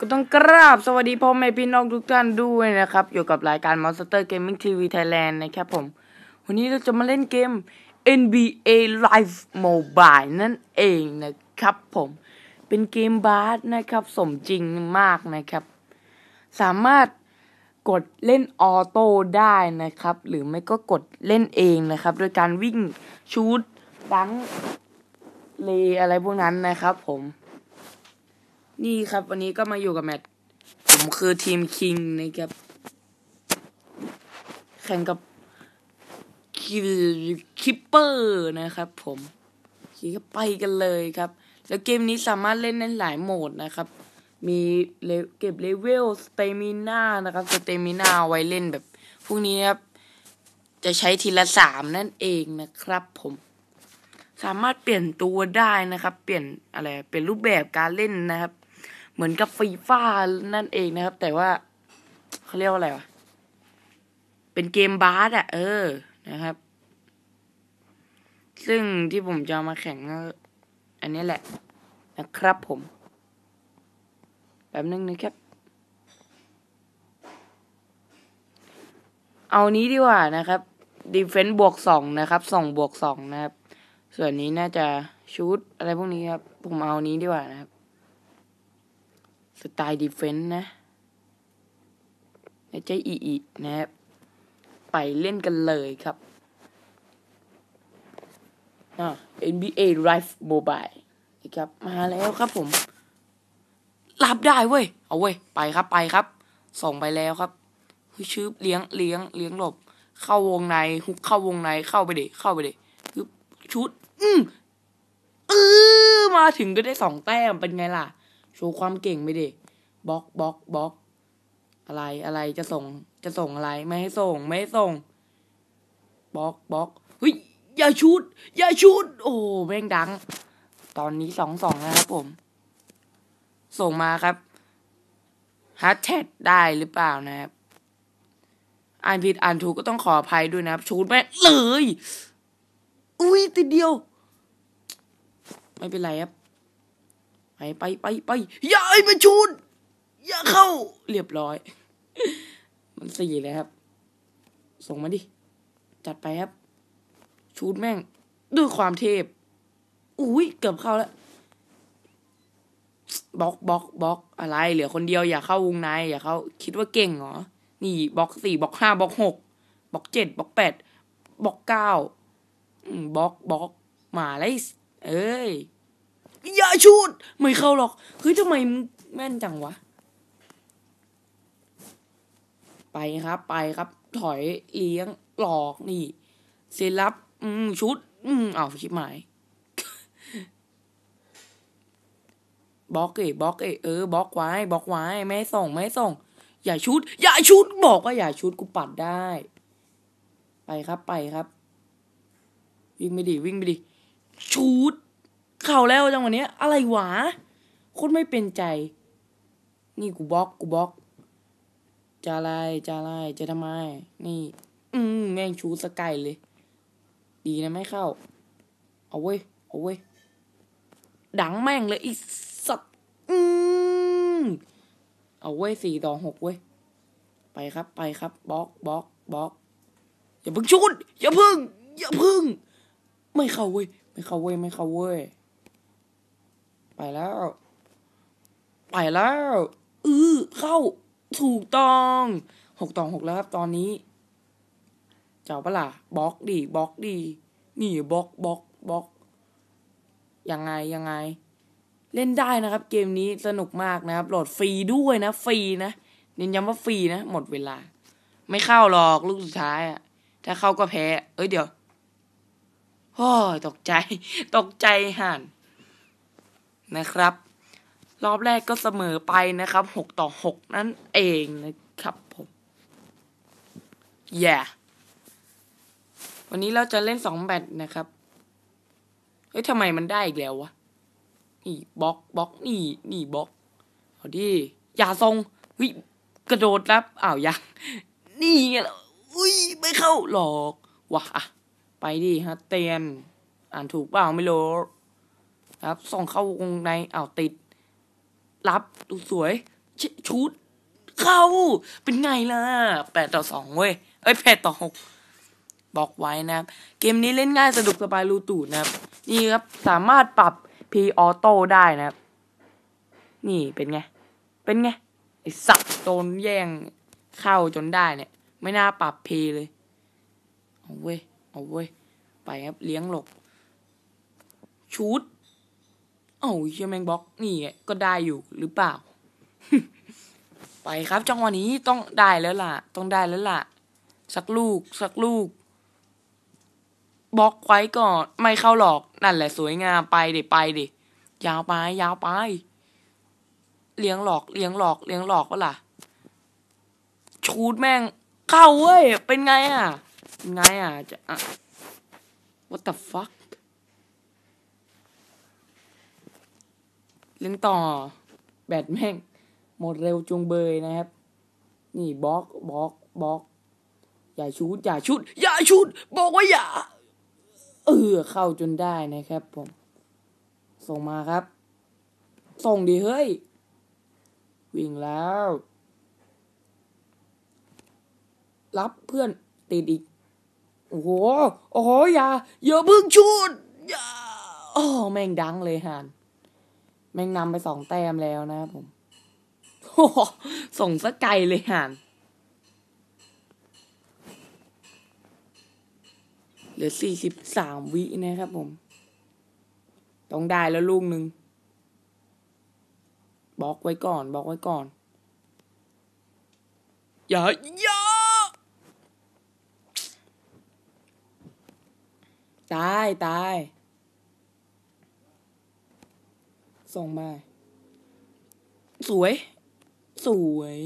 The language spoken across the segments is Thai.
ก็ต้องกราบสวัสดีพ่อแม่พี่น้องทุกท่านด้วยนะครับ อยู่กับรายการ Monster Gaming TV Thailand นะครับผม วันนี้เราจะมาเล่นเกม NBA Live Mobile นั่นเองนะครับผม เป็นเกมบาสนะครับ สมจริงมากนะครับ สามารถกดเล่นออโต้ได้นะครับ หรือไม่ก็กดเล่นเองนะครับ โดยการวิ่งชูดดังเลอะไรพวกนั้นนะครับผม นี่ครับ วันนี้ก็มาอยู่กับแมตช์ผมคือทีมคิงนะครับ แข่งกับคิคิปเปอร์นะครับ ผมขี่ก็ไปกันเลยครับ แล้วเกมนี้สามารถเล่นได้หลายโหมดนะครับ มีเลเก็บเลเวลสเตมิน่านะครับสเตมิน่าไว้เล่นแบบพวกนี้ครับ จะใช้ทีละสามนั่นเองนะครับ ผมสามารถเปลี่ยนตัวได้นะครับ เปลี่ยนอะไร เปลี่ยนรูปแบบการเล่นนะครับ เหมือนกับฟีฟ่านั่นเองนะครับ แต่ว่าเขาเรียกว่าอะไรวะ เป็นเกมบาสอะเออนะครับ ซึ่งที่ผมจะมาแข่งก็อันนี้แหละนะครับผม แบบนึงนะครับ เอานี้ดีกว่านะครับดีเฟนต์บวกสองนะครับสองบวกสองนะครับ ส่วนนี้น่าจะชูดอะไรพวกนี้ครับ ผมเอานี้ดีกว่านะครับ สไตล์ดีเฟนต์นะไม่ใช่อีอีนะครับ ไปเล่นกันเลยครับอ่า NBA Live Mobile นะครับ มาแล้วครับผม รับได้เว้ย เอาเว้ย ไปครับไปครับ ส่งไปแล้วครับคือชืบเลี้ยงเลี้ยงเลี้ยงหลบ เข้าวงในฮุกเข้าวงในเข้าไปเด็เข้าไปเด็คือชุด อืมเออมาถึงก็ได้สองแต้มเป็นไงล่ะ โชว์ความเก่งไปดิบล็อกบล็อกบล็อก อะไรอะไรจะส่งจะส่งอะไร ไม่ให้ส่ง ไม่ให้ส่งบล็อกบล็อกเฮ้ยอย่าชุด อย่าชุด โอ้แม่งดัง ตอนนี้สองสองนะครับผม ส่งมาครับฮาร์ดแท็ได้หรือเปล่านะครับอ่านผิดอ่านถูกก็ต้องขออภัยด้วยนะครับ ชูดแม่เลย อุ้ยติดเดียว ไม่เป็นไรครับ ไปไปไปไปอย่าไอ้มาชูดอย่าเข้า เรียบร้อย มันสี่เลยครับ ส่งมาดิ จัดไปครับ ชูดแม่ง ด้วยความเทพ อุ้ยเกือบเข้าแล้วบล็อกบล็อกบล็อกอะไรเหลือคนเดียวอย่าเข้าวงในอย่าเข้า คิดว่าเก่งเหรอ นี่บล็อกสี่บล็อกห้าบล็อกหกบล็อกเจ็ดบล็อกแปดบล็อกเก้าบล็อกบล็อกมาเลยเอ้ย อย่าชูด ไม่เข้าหรอก เฮ้ยทำไมแม่นจังวะ ไปครับไปครับ ถอยเลี้ยงหลอกนี่เซรับ อืมชุด อืมอ้าวชิบหมายบล็อกเอ้บล็อกเอ้เออบล็อกไว้บล็อกไว้ไม่ส่งไม่ส่ง อย่าชุด อย่าชุดบอกว่าอย่าชุดกูปัดได้ ไปครับไปครับ วิ่งไปดิวิ่งไปดิชุด เข่าแล้วจังวะนี้อะไรหวะคนไม่เป็นใจ นี่กูบล็อกกูบล็อก จะอะไรจะอะไรจะทำไม นี่ อืมแม่งชูสกายเลย ดีนะไม่เข้า เอาเว้ยเอาเว้ยดังแม่งเลยอีสัตว์อืมเอาเว้ยสี่ต่อหกเว้ยไปครับไปครับบล็อกบล็อกบล็อกอย่าเพิ่งชุดอย่าเพิ่ง อย่าเพิ่ง ไม่เข้าเว้ยไม่เข้าเว้ยไม่เข้าเว้ย ไปแล้ว ไปแล้ว อือเข้า ถูกต้องหกต่อหกแล้วครับตอนนี้ เจ้าปะล่ะบล็อกดีบล็อกดี นี่บล็อกบล็อกบล็อกยังไงยังไง เล่นได้นะครับ เกมนี้สนุกมากนะครับโหลดฟรีด้วยนะ ฟรีนะเน้นย้ำว่าฟรีนะ หมดเวลา ไม่เข้าหรอกลูกสุดท้ายอะถ้าเข้าก็แพ้ เอ้ยเดี๋ยวโอ้ยตกใจ ตกใจห่าน นะครับ รอบแรกก็เสมอไปนะครับหกต่อหกนั่นเองนะครับผมแย่ yeah. วันนี้เราจะเล่นสองแบตนะครับ เฮ้ยทำไมมันได้อีกแล้ววะ นี่บล็อกบล็อกนี่ นี่บล็อก เอาดิ อย่าทรงเฮ้ยกระโดดรับ อ้าวยังนี่ไงล่ะอุ้ย ไม่เข้าหลอกว่ะไปดิฮะเตียน อ่านถูกเปล่าไม่รู้ ครับส่องเข้าวงในอ้าวติด รับดูสวยชชุด เข้า เป็นไงล่ะแปดต่อสองเว้ยเอ้ยแปดต่อหกบอกไว้นะครับ เกมนี้เล่นง่ายสะดวกสบายรูตูดนะครับ นี่ครับ สามารถปรับพีออโต้ได้นะครับ นี่เป็นไง เป็นไง ไอสัตว์โดนแย่งเข้าจนได้เนี่ย ไม่น่าปรับพีเลย เอาเว้ย เอาเว้ย ไปครับ เลี้ยงหลบ ชุด เอ้าเชี่ยแมงบล็อกนี่ก็ได้อยู่หรือเปล่า ไปครับ จังหวะนี้ต้องได้แล้วล่ะ ต้องได้แล้วล่ะ สักลูก สักลูกบล็อกไว้ก่อนไม่เข้าหรอกนั่นแหละสวยงามไปเดี๋ยไปเดิยยาวไป ยาวไป เลี้ยงหลอก เลี้ยงหลอก เลี้ยงหลอกก็ล่ะ ชูดแม่ง เข้าเว้ย เป็นไงอะ เป็นไงอะจะอะ what the fuck เล่นต่อแบตแม่ง หมดเร็วจงเบยนะครับ นี่บล็อกบล็อกบล็อก อย่าชุดอย่าชุดอย่าชุดบอกว่าอย่า เออเข้าจนได้นะครับผม ส่งมาครับ ส่งดีเฮ้ย วิ่งแล้ว รับเพื่อนติดอีก โอ้โหโอ้โหอย่าอย่าเพึ่งชุดอย่าโอ้แม่งดังเลยฮาน แม่งนำไปสองแต้มแล้วนะครับผมโอ้โหส่งสะไกลเลยฮานเหลือสี่สิบสามวินะครับผม ต้องได้แล้วลูกหนึ่งบล็อกไว้ก่อนบล็อกไว้ก่อน อย่าอย่าตาย ตาย ส่งมา สวย สวย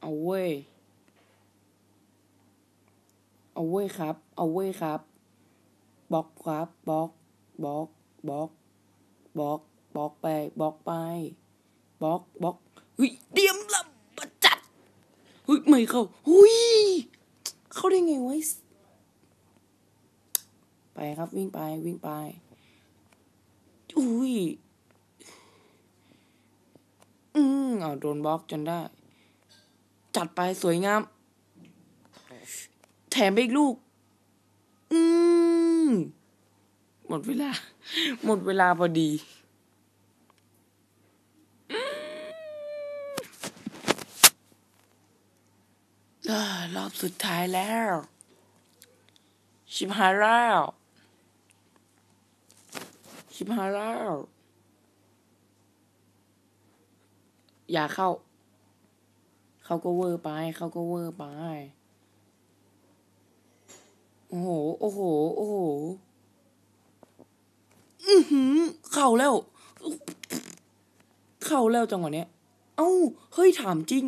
เอาเว้ย เอาเว้ยครับ เอาเว้ยครับบล็อกครับบล็อกบล็อกบล็อกบล็อกบล็อกไปบล็อกไปบล็อกบล็อกเฮ้ยเตรียมละประจัดเฮ้ยไม่เข้าหุยเข้าได้ไงวะไปครับวิ่งไปวิ่งไปอุ้ย อืมเอาโดนบล็อกจนได้ จัดไปสวยงาม แถมไปอีกลูก อืมหมดเวลา หมดเวลาพอดีรอบสุดท้ายแล้ว ชิบหายแล้วชิบหายแล้ว อย่าเข้า เขาก็เวอร์ไป เขาก็เวอร์ไป โอ้โห โอ้โห โอ้โห อือหือ เข่าแล้ว เข่าแล้วจังหวะเนี้ย เอ้า เฮ้ยถามจริง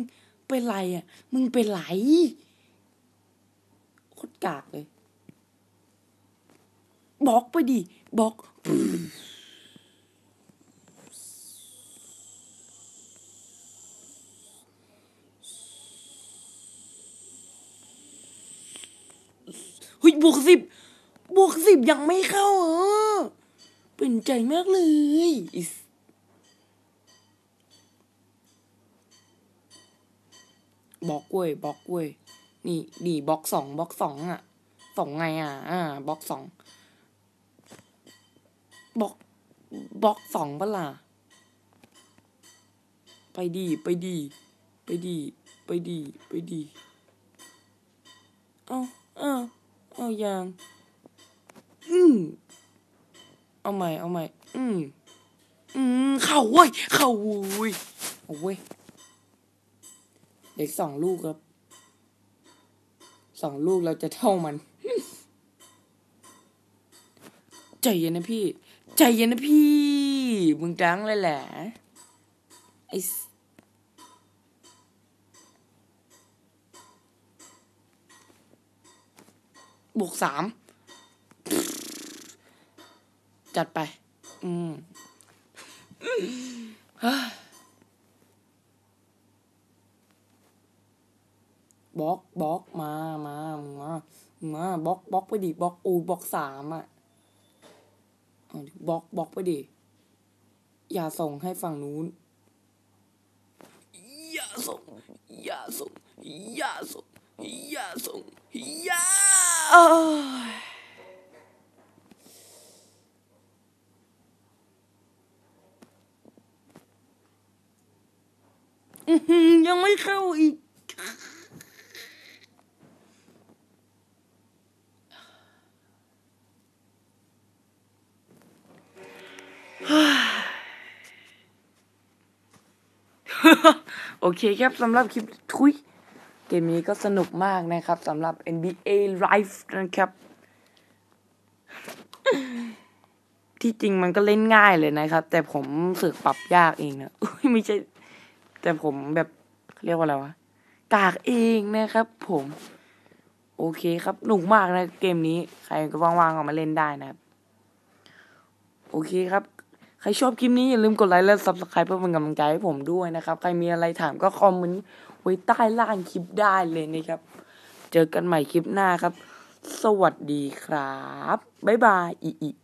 เป็นไรอะ มึงเป็นไรโคตรกากเลย บล็อกไปดิ บล็อก เฮ้ยบวกสิบบวกสิบ ยังไม่เข้าเหรอเป็นใจมากเลยบล็อกเว้ยบล็อกเว้ยนี่นี่บล็อกสองบล็อกสองอะสองไงอะ อ่าบล็อกสองบล็อกบล็อกสองเปล่ะไปดีไปดี ไปดี ไปดี ไปดี เอาเอาเอาอย่าง มเอาใหม่ เอาใหม่ อืมอืมเข้าเว้ย เข้าเว้ยเอาเว้ยเด็กสองลูกครับ สองลูกเราจะเท่ามัน ใจเย็นนะพี่ ใจเย็นนะพี่ มึงจังเลยแหละไอ้บวกสาม จัดไป อืมบล็อกบล็อกมามามึงมามาบล็อกบล็อกไปดิบล็อกอูบล็อกสามอะบล็อกบล็อกไปดิ อย่าส่งให้ฝั่งนู้น อย่าส่ง อย่าส่ง อย่าส่ง อย่าเอ้ยอื้อหือ ยังไม่เข้าอีก โอเคครับสำหรับคลิปทุยเกมนี้ก็สนุกมากนะครับสำหรับ NBA Live นะครับ ที่จริงมันก็เล่นง่ายเลยนะครับ แต่ผมสึกปรับยากเองนะไม่ใช่ แต่ผมแบบเรียกว่าอะไรวะกากเองนะครับ ผม โอเคครับหนุกมากนะเกมนี้ ใครก็ว่างๆออกมาเล่นได้นะครับ โอเคครับ ใครชอบคลิปนี้อย่าลืมกดไลค์และ subscribe เพื่อเป็นกำลังใจให้ผมด้วยนะครับ ใครมีอะไรถามก็คอมเมนต์ไว้ใต้ล่างคลิปได้เลยนะครับ เจอกันใหม่คลิปหน้าครับ สวัสดีครับ บ๊ายบายอีอี